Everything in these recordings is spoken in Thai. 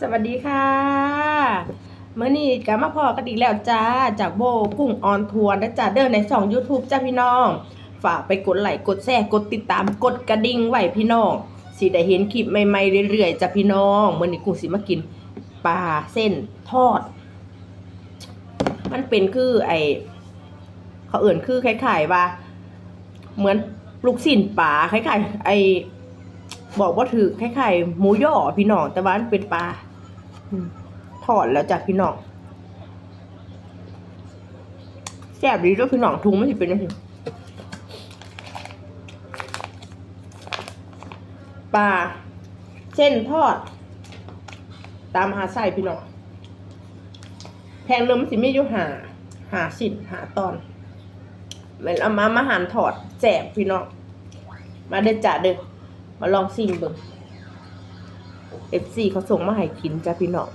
สวัสดีค่ะเมื่อนี้กลับมาพอกันอีกแล้วจ้า จากโบกุ้งออนทัวร์นะจ้าเดินในช่อง YouTube จ้าพี่น้อง ฝากไปกดไลค์กดแชร์กดติดตามกดกระดิ่งไว้พี่น้องสิได้เห็นคลิปใหม่ๆเรื่อยๆจ้าพี่น้องเมื่อนี้กุ้งสิมากินปลาเส้นทอด มันเป็นคือไอเขาเอื่นคือคล้ายๆว่า เหมือนลูกสินปลาคล้ายๆไอ บอกว่าถือคล้ายๆหมูย่อพี่น้องแต่ว่ามันเป็นปลาอืมทอดแล้วจากพี่น้องแซ่บดีด้วยพี่น้องทุงไม่สิเป็นยังไงปลาเส้นทอด ตามหาไส้พี่น้องแพงเริ่มนสิไมีอยู่หา หาสินหาตอนเหมือนเอามามาหั่นถอดแจกพี่น้องมาเด้อจ้าเด้อ มาลองซิมเบิ่ง FC เขาส่งมาให้กินจ้าพี่น้อง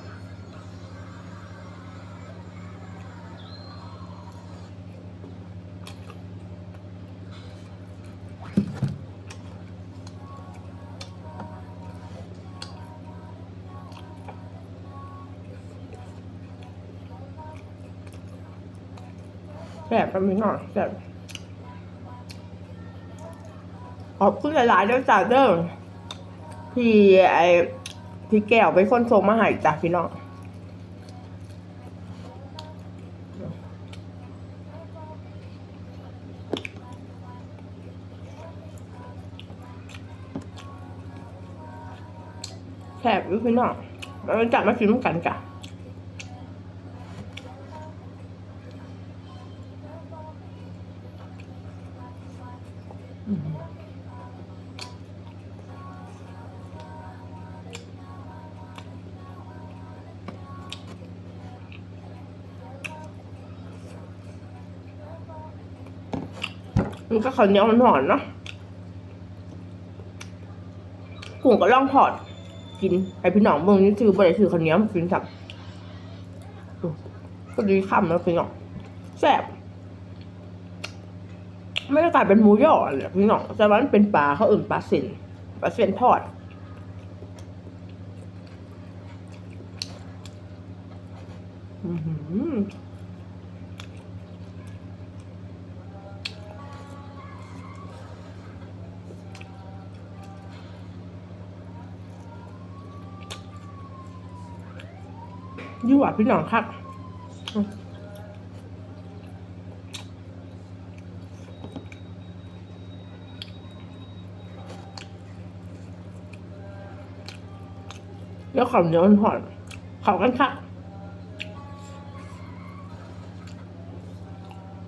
แซ่บกันพี่น้องแซ่บ ขอบคุณหลายๆด้วยจ้าเด้อพี่ไอพี่แก้วเป็นคนส่งมาให้จ้ะพี่น้องแซ่บอยู่พี่น้องแล้วจับมากินกันจ้ะมั นก็ข้าวเหนียวมันหอนเนาะกุ้งก็ล่องถอด กินให้พี่น้องเบิ่งนี่ถือบ่ได้ถือข้าวเหนียวมกินสับก็ดีคำแล้วพี่น้องแซ่บไม่ได้กลายเป็นหมูย่อเลยพี่น้องแต่ว่ามันเป็นปลาเขาอื่นปลาเส้นปลาเส้นทอดอือหือ ยี่หว่าพี่น้องครับแล้วขาวเนียวมันหอนเขากันค่ะ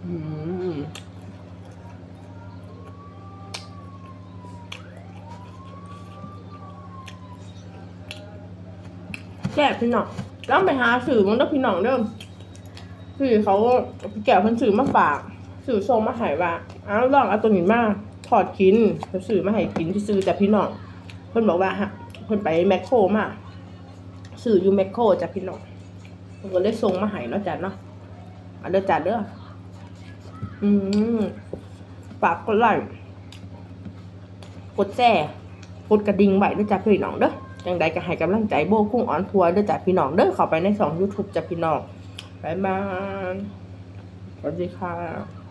อืมแซ่บพี่น้อง ต้องไปหาสื่อมันต้องพี่น้องเด้อสื่อเขาแก่เพิ่นสื่อมาฝาก สื่อส่งมาให้ว่าอ้าวลองเอาตัวนี้มาถอดกินสื่อมาให้กินที่ซื้อจากพี่น้องเพิ่นบอกว่าฮะเพิ่นไปแมคโครมาสื่ออยู่แมคโครจากพี่น้องเพิ่นก็เลยส่งมาให้เนาะจ้ะเนาะอันเด้อจ้ะเด้ออืมฝากกดไลค์กดแชร์กดกระดิ่งไว้ด้อจ้ะพี่น้องเด้อ ยังใดก็ให้กำลังใจโบกุ้งออนทัวร์ด้วยจากพี่น้องเด้อเข้าไปในสอง YouTube จากพี่น้องบ๊ายบายสวัสดีค่ะ